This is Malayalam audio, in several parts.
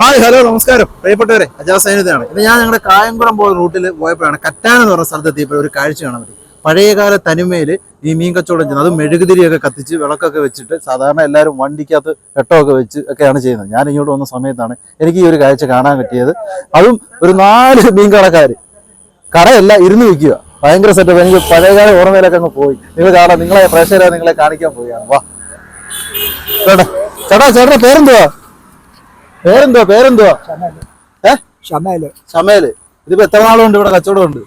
ഹായ് ഹലോ നമസ്കാരം. പ്രിയപ്പെട്ടവരെ അജാസ് സൈനിതയാണ്. ഇന്ന് ഞാൻ ഞങ്ങളുടെ കായംകുളം പോകുന്ന റൂട്ടിൽ പോയപ്പോഴാണ് കറ്റാൻ എന്ന് പറഞ്ഞ സ്ഥലത്ത് എത്തിയപ്പോൾ ഒരു കാഴ്ച കാണാൻ പറ്റി. പഴയകാല തനിമയിൽ ഈ മീൻ കച്ചവടം ചെയ്യുന്നത്. അതും മെഴുകുതിരിയൊക്കെ കത്തിച്ച് വിളക്കൊക്കെ വെച്ചിട്ട് സാധാരണ എല്ലാവരും വണ്ടിക്കകത്ത് വെട്ടമൊക്കെ വെച്ച് ഒക്കെയാണ് ചെയ്യുന്നത്. ഞാൻ ഇങ്ങോട്ട് വന്ന സമയത്താണ് എനിക്ക് ഈ ഒരു കാഴ്ച കാണാൻ പറ്റിയത്. അതും ഒരു നാല് മീൻ കടക്കാർ കടയല്ല ഇരുന്ന് വിൽക്കുക ഭയങ്കര സെറ്റപ്പ് എനിക്ക് പഴയകാല ഓർമ്മയിലൊക്കെ അങ്ങ് പോയി. നിങ്ങൾ കാണാം. നിങ്ങളെ പ്രേക്ഷകരെ നിങ്ങളെ കാണിക്കാൻ പോവുകയാണ്. വാ. ചേട്ടാ ചേട്ടാ പേരെന്തുവാ? പേരെന്തുവാ പേരെന്തുവാ? ഏ? ഷമേൽ. സമയൽ ഇതിപ്പോ എത്ര നാളുണ്ട് ഇവിടെ കച്ചവടം ഉണ്ട്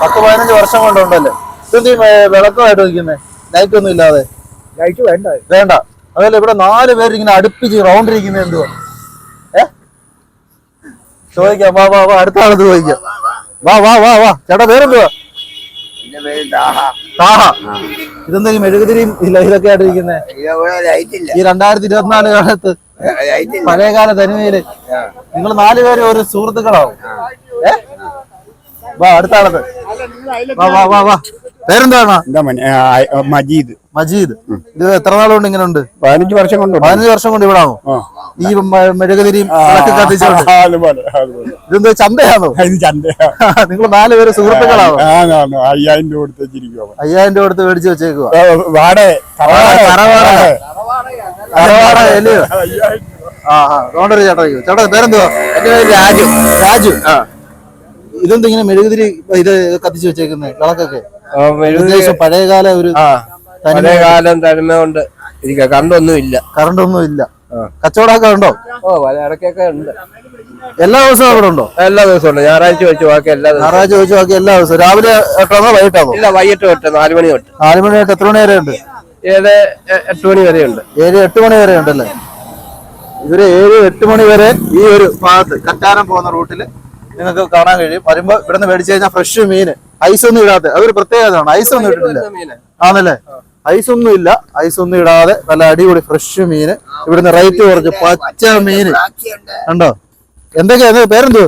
പത്ത് പതിനഞ്ച് വർഷം കൊണ്ടുണ്ടല്ലേ? ഇതെന്ത് വിളക്കമായിട്ട് നിൽക്കുന്നത് ലൈറ്റ് ഒന്നും ഇല്ലാതെ. ലൈറ്റ് വേണ്ട. വേണ്ട. അതല്ല ഇവിടെ നാല് പേര് ഇങ്ങനെ അടുപ്പിച്ച് റൗണ്ട് ഇരിക്കുന്നത് എന്തുവാ? ഏ? ചോദിക്കാം. വാ വാ വാ. അടുത്ത ആളത് ചോദിക്കാം. വാ വാ വാ വാ. ചേട്ടാ പേരെന്തുവാ? താഹ ഇതെന്താ ഈ മെഴുകുതിരിയും ഇതൊക്കെ ആയിട്ട് ഇരിക്കുന്നത് ലൈറ്റില്ല ഈ രണ്ടായിരത്തി ഇരുപത്തിനാല് കാലത്ത് പഴയകാല തനിമയിൽ നിങ്ങൾ നാലുപേരും ഒരു സുഹൃത്തുക്കളാവും. ഏ? വാ അടുത്ത ആളത് വാ വാ വാ വാ. പേരെന്താണ്? എന്താ മജീദ്. മജീദ്. ഇത് എത്ര നാളുകൊണ്ട് ഇങ്ങനെ ഉണ്ട്? പതിനഞ്ച് വർഷം കൊണ്ട് പതിനഞ്ച് വർഷം കൊണ്ട് ഇവിടെ ആണോ ഈ മെഴുകതിരിയും ഇതെന്താ ചന്തയാണോ? നിങ്ങൾ നാല് പേര് നാലുപേര് സുഹൃത്തുക്കളാണോ അയ്യായിരം രൂപ കൊടുത്ത് വെച്ചിരിക്കുക അയ്യായിരം രൂപ കൊടുത്ത് മേടിച്ച് വെച്ചേക്കുക ചേട്ടാ. ചേട്ടാ പേരെന്തുവാ? എന്റെ പേര് രാജു. രാജു. ഇതെന്താ ഇങ്ങനെ മെഴുകുതിരി ഇത് കത്തിച്ച് വെച്ചേക്കുന്നത് വിളക്കൊക്കെ. ഏകദേശം പഴയകാല ഒരു പഴയകാലം തനിമ കൊണ്ട് ഇരിക്കുക കറണ്ടൊന്നും ഇല്ല. കറണ്ടൊന്നും ഇല്ല. കച്ചവടമൊക്കെ ഉണ്ടോ? ഓ ഇടയ്ക്കൊക്കെ ഉണ്ട്. എല്ലാ ദിവസവും അവിടെ ഉണ്ടോ? എല്ലാ ദിവസവും ഉണ്ട്. ഞായറാഴ്ച വെച്ച് ബാക്കി എല്ലാ ദിവസവും. ഞായറാഴ്ച വെച്ച് ബാക്കി എല്ലാ ദിവസവും. രാവിലെ എട്ടാണോ വൈകിട്ടാണോ? ഇല്ല വൈകിട്ട് തൊട്ട് നാല് മണി തൊട്ട്. നാല് മണി തൊട്ട് എത്ര മണി വരെ ഉണ്ട്? എ- എട്ട് മണി വരെ ഉണ്ട്. ഏഴ് എട്ട് മണി വരെ ഉണ്ടല്ലേ? ഇവർ ഏഴ് എട്ട് മണി വരെ ഈ ഒരു ഭാഗത്ത് കറ്റാനം പോകുന്ന റൂട്ടിൽ നിങ്ങൾക്ക് കാണാൻ കഴിയും. വരുമ്പോ ഇവിടെ നിന്ന് മേടിച്ചു കഴിഞ്ഞാൽ ഫ്രഷ് മീന് ഐസ് ഒന്നും ഇടാതെ അതൊരു പ്രത്യേകതയാണ് ഐസ് ഒന്നും ഇട്ടിട്ടില്ല. ആണല്ലേ? ഐസ് ഒന്നും ഇല്ല. ഐസ് ഒന്നും ഇടാതെ നല്ല അടിപൊളി ഫ്രഷ് മീന്. ഇവിടുന്ന് റേറ്റ് കുറച്ച് പച്ച മീന്. കണ്ടോ? എന്തൊക്കെയാ? എന്തൊക്കെ പേരെന്തോ?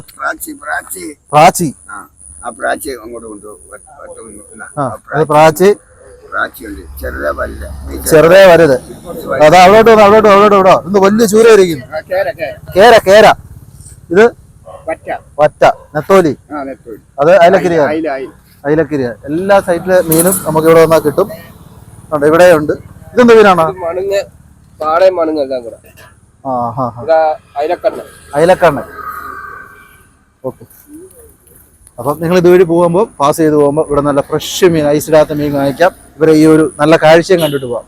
പ്രാച്ചി പ്രാച്ചി. ഉണ്ട് ചെറുതെ വലുത്. അതാ അവിടോട്ട് വന്നു അവിടോട്ട് അവിടോട്ട് വിടോ ഇന്ന് വലിയ ചൂര ഇരിക്കുന്നു കേര കേര. ഇത് പറ്റ വറ്റ. നെത്തോലി. അത് അയലക്കിരിയാണ്. അയില അയില എല്ലാ സൈറ്റിലെ മീനും നമുക്ക് ഇവിടെ വന്നാൽ കിട്ടും. ഉണ്ട് ഇവിടെ ഉണ്ട്. ഇതെന്ത് മീനാണ്? ഇത് മണുങ്ങ് പാടയും മണുങ്ങും എല്ലാം കൂടെ. ആ ഹാ ഹാ. ഇതാ അയിലക്കണ്ണ. ഓക്കെ. അപ്പം നിങ്ങൾ ഇതുവഴി പോകുമ്പോൾ പാസ് ചെയ്ത് പോകുമ്പോൾ ഇവിടെ നല്ല ഫ്രഷ് മീൻ ഐസിടാത്ത മീൻ വാങ്ങിക്കാം. ഇവരെ ഈ ഒരു നല്ല കാഴ്ചയും കണ്ടിട്ട് പോവാം.